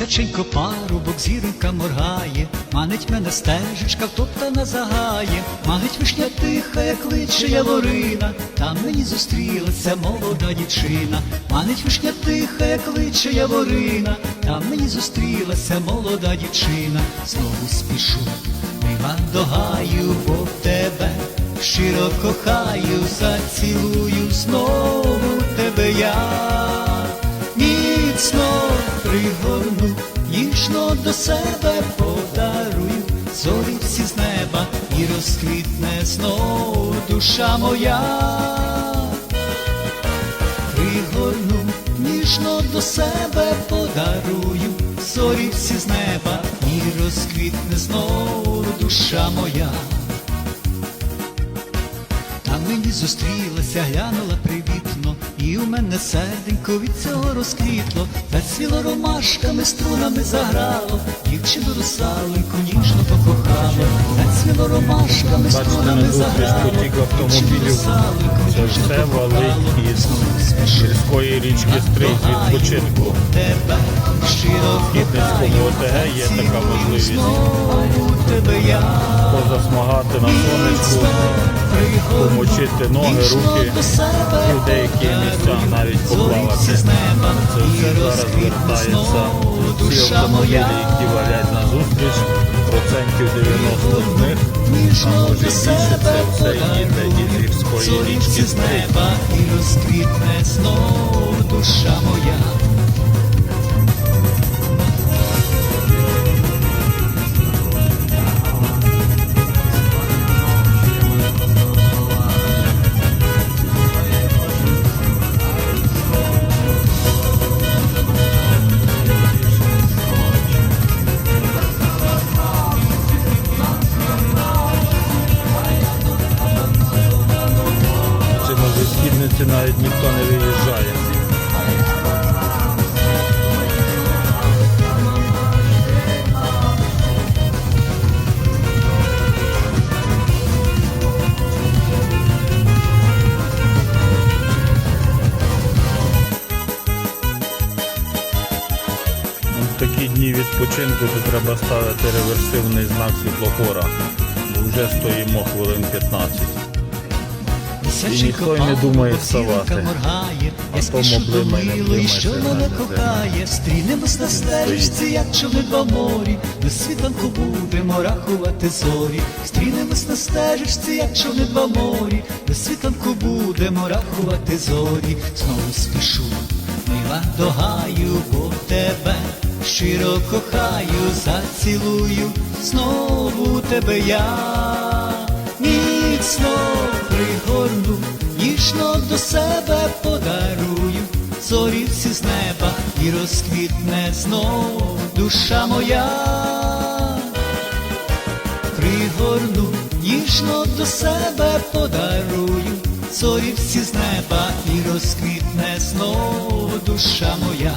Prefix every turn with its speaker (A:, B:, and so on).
A: Місяченько парубок, зіронька моргає, манить мене стежечка, втоптана загає, манить вишня тиха, як кличе яворина, там мені зустрілася молода дівчина, манить вишня тиха, як кличе яворина, там мені зустрілася молода дівчина, знову спішу, мимо догаю, бо тебе щиро кохаю, зацілую знову тебе я. Міцно пригорну, ніжно до себе подарую, зорі всі з неба і розквітне знову душа моя. Пригорну, ніжно до себе подарую, зорі всі з неба і розквітне знову душа моя. Там мені зустрілася, глянула у мене серденько від цього розквітло, зацвіло ромашками, струнами заграло, дівчину русаленьку ніжно покохало, зацвіло ромашками, струнами
B: на
A: заграло, дівчину русаленьку ніжно покохало.
B: гірської річки Стрий відпочинку.
A: тебе щиро
B: В Хідницькому ОТГ є така можливість. позасмагати на сонечку, помочити ноги, руки, і в деяких місцях навіть поплавати. Це все зараз звертається всі автомобілі, які валять на зустріч, процентів 90 з них, а може більше, це все їде із гірської річки
A: з неба і розквітне знов душа моя.
B: Зі навіть ніхто не виїжджає. В такі дні відпочинку то треба ставити реверсивний знак світлофора. Вже стоїмо хвилин 15. І ніхто не думає вставати.
A: Я
B: то
A: спішу до
B: моблима не
A: милої, що мене кохає. Стрінемось на стежці, як човни два морі. До світанку будемо рахувати зорі. Стрінемось на стежці, як човни два морі. До світанку будемо рахувати зорі. Знову спішу, мила догаю, бо тебе щиро кохаю, зацілую знову тебе я міцно пригорну, ніжно до себе подарую, зорівці з неба і розквітне знов душа моя. Пригорну, ніжно до себе подарую, зорівці з неба і розквітне знов душа моя.